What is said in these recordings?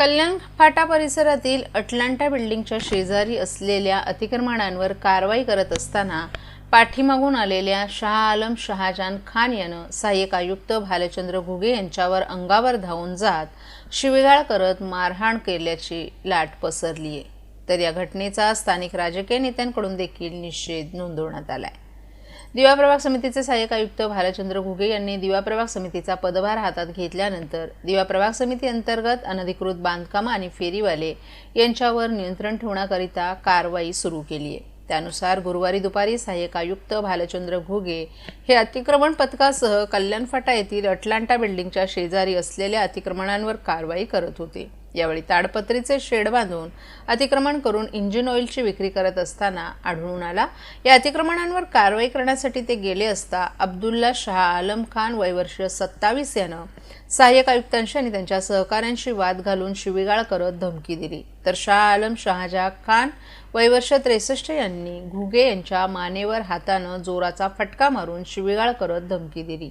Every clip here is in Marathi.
कल्याण फाटा परिसरातील अटलांटा बिल्डिंगच्या शेजारी असलेल्या अतिक्रमणांवर कारवाई करत असताना पाठीमागून आलेल्या शाह आलम शहाजान खान यानं सहाय्यक आयुक्त भालचंद्र घुगे यांच्यावर अंगावर धावून जात शिवीगाळ करत मारहाण केल्याची लाट पसरली आहे तर या घटनेचा स्थानिक राजकीय नेत्यांकडून देखील निषेध नोंदवण्यात आला आहे दिवा प्रभाग समितीचे सहाय्यक आयुक्त भालचंद्र घुगे यांनी दिवा प्रभाग समितीचा पदभार हातात घेतल्यानंतर दिवा प्रभाग समिती अंतर्गत अनधिकृत बांधकाम आणि फेरीवाले यांच्यावर नियंत्रण ठेवण्याकरिता कारवाई सुरू केली आहे. त्यानुसार गुरुवारी दुपारी सहाय्यक आयुक्त भालचंद्र घुगे हे अतिक्रमण पथकासह कल्याण फाटा येथील अटलांटा बिल्डिंगच्या शेजारी असलेल्या अतिक्रमणांवर कारवाई करत होते. यावेळी ताडपत्रीचे शेड बांधून अतिक्रमण करून इंजिन ऑइलची विक्री करत असताना आढळून आला. या अतिक्रमणांवर कारवाई करण्यासाठी ते गेले असता अब्दुल्ला शहा आलम खान वयवर्ष सत्तावीस यानं सहाय्यक आयुक्तांशी आणि त्यांच्या सहकाऱ्यांशी वाद घालून शिवीगाळ करत धमकी दिली. तर शाह आलम शहाजहा खान वयवर्ष त्रेसष्ट यांनी घुगे यांच्या मानेवर हातानं जोराचा फटका मारून शिवीगाळ करत धमकी दिली.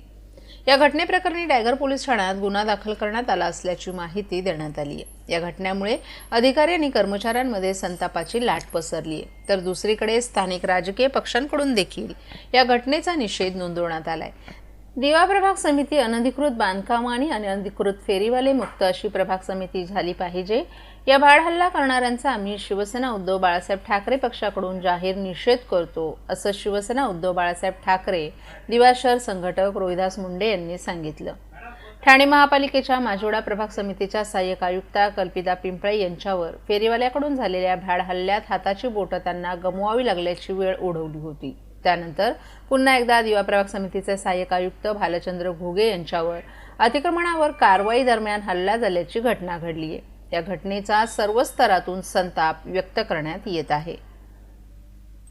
या घटनेप्रकरणी डायगर पोलीस ठाण्यात गुन्हा दाखल करण्यात आला असल्याची माहिती देण्यात आली आहे. या घटनेमुळे अधिकारी आणि कर्मचाऱ्यांमध्ये संतापाची लाट पसरली आहे. तर दुसरीकडे स्थानिक राजकीय पक्षांकडून देखील या घटनेचा निषेध नोंदवण्यात आलाय. दिवा प्रभाग समिती अनधिकृत बांधकाम आणि अनधिकृत फेरीवाले मुक्त अशी प्रभाग समिती झाली पाहिजे. या भाड हल्ला करणाऱ्यांचा आम्ही शिवसेना उद्धव बाळासाहेब ठाकरे पक्षाकडून जाहीर निषेध करतो असं शिवसेना उद्धव बाळासाहेब ठाकरे दिवा शहर संघटक रोहिदास मुंडे यांनी सांगितलं. ठाणे महापालिकेच्या माजोडा प्रभाग समितीच्या सहाय्यक आयुक्ता कल्पिता पिंपळे यांच्यावर फेरीवाल्याकडून झालेल्या भ्याड हल्ल्यात हाताची बोटं त्यांना गमवावी लागल्याची वेळ ओढवली होती. त्यानंतर पुन्हा एकदा दिवा प्रभाग समितीचे सहाय्यक आयुक्त भालचंद्र घुगे यांच्यावर अतिक्रमणावर कारवाई दरम्यान हल्ला झाल्याची घटना घडली आहे या घटनेचा सर्व स्तरातून संताप व्यक्त करण्यात येत आहे.